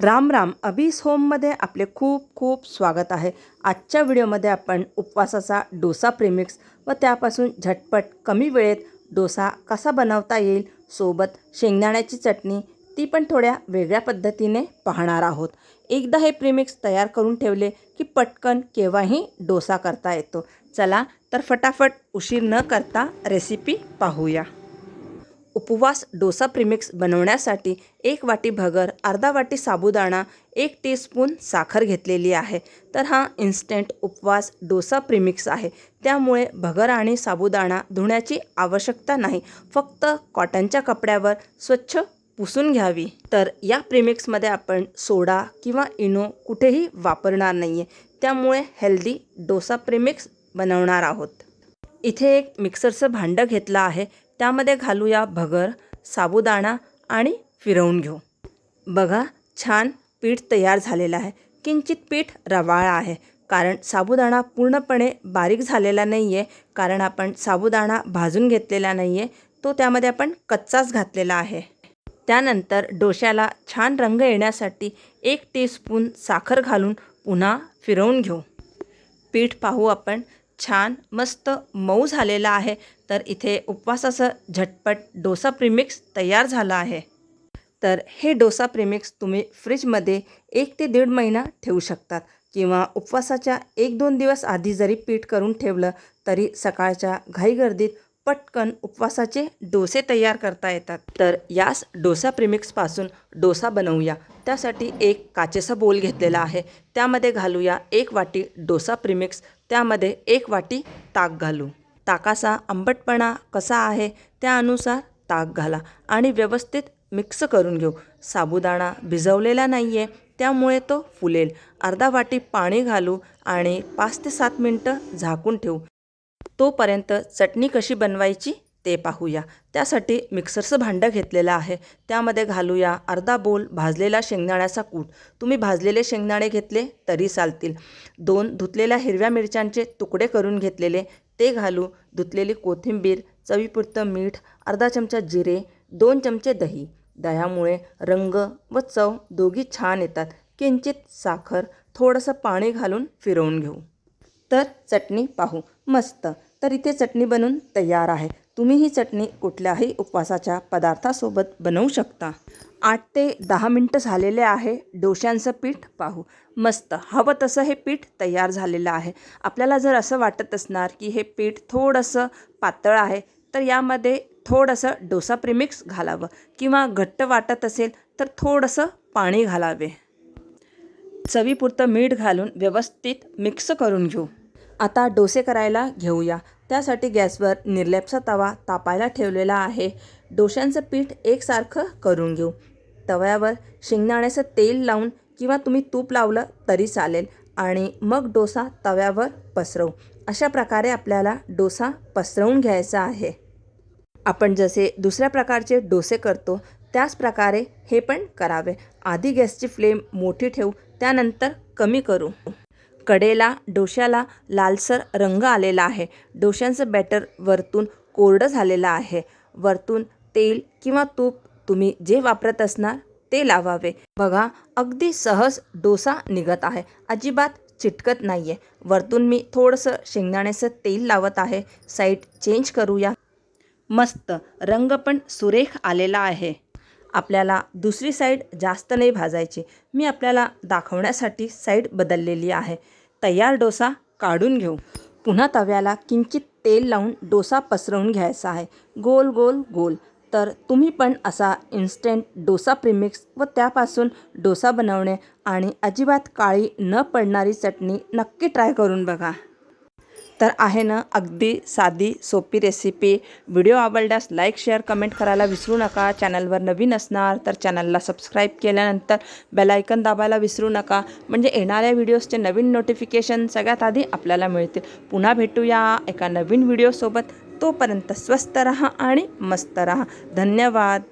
राम राम. अबीस होममध्ये आपले खूप खूप स्वागत आहे. आजच्या व्हिडिओमध्ये आपण उपवासाचा डोसा प्रिमिक्स व त्यापासून झटपट कमी वेळेत डोसा कसा बनवता येईल सोबत शेंगदाण्याची चटणी ती पण थोड्या वेगळ्या पद्धतीने पाहणार आहोत. एकदा हे प्रिमिक्स तयार करून ठेवले की पटकन केव्हाही डोसा करता येतो. चला तर फटाफट उशीर न करता रेसिपी पाहूया. उपवास डोसा प्रिमिक्स बनवण्यासाठी एक वाटी भगर अर्धा वाटी साबुदाणा एक टीस्पून साखर घेतलेली आहे. तर हा इन्स्टंट उपवास डोसा प्रिमिक्स आहे. त्यामुळे भगर आणि साबुदाणा धुण्याची आवश्यकता नाही. फक्त कॉटनच्या कपड्यावर स्वच्छ पुसून घ्यावी. तर या प्रिमिक्समध्ये आपण सोडा किंवा इनो कुठेही वापरणार नाही आहे त्यामुळे हेल्दी डोसा प्रिमिक्स बनवणार आहोत. इथे एक मिक्सरचं भांडं घेतलं आहे. त्यामध्ये घालूया भगर साबुदाणा आणि फिरवून घेऊ. बघा छान पीठ तयार झालेलं आहे. किंचित पीठ रवाळ आहे कारण साबुदाणा पूर्णपणे बारीक झालेला नाही आहे कारण आपण साबुदाणा भाजून घेतलेला नाही आहे तो त्यामध्ये आपण कच्चाच घातलेला आहे. त्यानंतर डोश्याला छान रंग येण्यासाठी एक टीस्पून साखर घालून पुन्हा फिरवून घेऊ. पीठ पाहू आपण छान मस्त मऊ झालेला आहे. तर इथे उपवासाचं झटपट डोसा प्रीमिक्स तयार झालं आहे. तर हे डोसा प्रीमिक्स तुम्ही फ्रीजमध्ये एक ते दीड महिना ठेवू शकतात. किंवा उपवासाच्या एक दोन दिवस आधी जरी पीठ करून ठेवलं तरी सकाळच्या घाईगर्दीत पटकन उपवासाचे डोसे तयार करता येतात. तर यास डोसा प्रिमिक्सपासून डोसा बनवूया. त्यासाठी एक काचेचा बोल घेतलेला आहे. त्यामध्ये घालूया एक वाटी डोसा प्रिमिक्स त्यामध्ये एक वाटी ताक घालू. ताकाचा आंबटपणा कसा आहे त्यानुसार ताक घाला आणि व्यवस्थित मिक्स करून घेऊ. साबुदाणा भिजवलेला नाही आहे त्यामुळे तो फुलेल. अर्धा वाटी पाणी घालू आणि पाच ते सात मिनटं झाकून ठेवू. तोपर्यंत चटणी कशी बनवायची ते पाहूया. त्यासाठी मिक्सरचं भांडं घेतलेलं आहे. त्यामध्ये घालूया अर्धा बोल भाजलेला शेंगदाण्याचा कूट. तुम्ही भाजलेले शेंगदाणे घेतले तरी चालतील. दोन धुतलेल्या हिरव्या मिरच्यांचे तुकडे करून घेतलेले. ते घालू धुतलेली कोथिंबीर चवीपुरतं मीठ अर्धा चमचा जिरे दोन चमचे दही. दह्यामुळे रंग व चव दोघी छान येतात. किंचित साखर थोडंसं पाणी घालून फिरवून घेऊ. तर चटणी पाहू. मस्त. तर इथे चटणी बनून तयार आहे. तुम्ही ही चटणी कुठल्याही उपवासाच्या पदार्थासोबत बनवू शकता. आठ ते दहा मिनटं झालेले आहे. डोश्यांचं पीठ पाहू. मस्त. हवं तसं हे पीठ तयार झालेलं आहे. आपल्याला जर असं वाटत असणार की हे पीठ थोडंसं पातळ आहे तर यामध्ये थोडंसं डोसा प्रिमिक्स घालावं किंवा घट्ट वाटत असेल तर थोडंसं पाणी घालावे. चवीपुरतं मीठ घालून व्यवस्थित मिक्स करून घेऊ. आता डोसे करायला घेऊया. त्यासाठी गॅसवर निर्लेपचा तवा तापायला ठेवलेला आहे. डोश्यांचं पीठ एकसारखं करून घेऊ. तव्यावर शेंगदाण्याचं तेल लावून किंवा तुम्ही तूप लावलं तरी चालेल आणि मग डोसा तव्यावर पसरवू. अशा प्रकारे आपल्याला डोसा पसरवून घ्यायचा आहे. आपण जसे दुसऱ्या प्रकारचे डोसे करतो त्याच प्रकारे हे पण करावे. आधी गॅसची फ्लेम मोठी ठेवू त्यानंतर कमी करू. कडेला डोश्याला लालसर रंग आलेला आहे. डोश्यांचं बॅटर वरतून कोरडं झालेलं आहे. वरतून तेल किंवा तूप तुम्ही जे वापरत असणार ते लावावे. बघा अगदी सहज डोसा निघत आहे. अजिबात चिटकत नाही आहे वरतून मी थोडंसं शेंगदाण्याचं तेल लावत आहे. साईड चेंज करूया. मस्त. रंग पण सुरेख आलेला आहे. आपल्याला दुसरी साईड जास्त नाही भाजायची. मी आपल्याला दाखवण्यासाठी साईड बदललेली आहे. तयार डोसा काढून घेऊ. पुन्हा तव्याला किंचित तेल लावून डोसा पसरवून घ्यायचा आहे. गोल गोल गोल. तर तुम्ही पण असा इन्स्टंट डोसा प्रिमिक्स व त्यापासून डोसा बनवणे आणि अजिबात काळी न पडणारी चटणी नक्की ट्राय करून बघा. तर आहे ना अगदी साधी सोपी रेसिपी व्हिडिओ आवडल्यास लाईक शेअर कमेंट करायला विसरू नका. चॅनलवर नवीन असणार तर चॅनलला सबस्क्राईब केल्यानंतर बेलायकन दाबायला विसरू नका. म्हणजे येणाऱ्या व्हिडिओजचे नवीन नोटिफिकेशन सगळ्यात आधी आपल्याला मिळतील. पुन्हा भेटूया एका नवीन व्हिडिओसोबत तोपर्यंत स्वस्त रहा आणि मस्त रहा. धन्यवाद.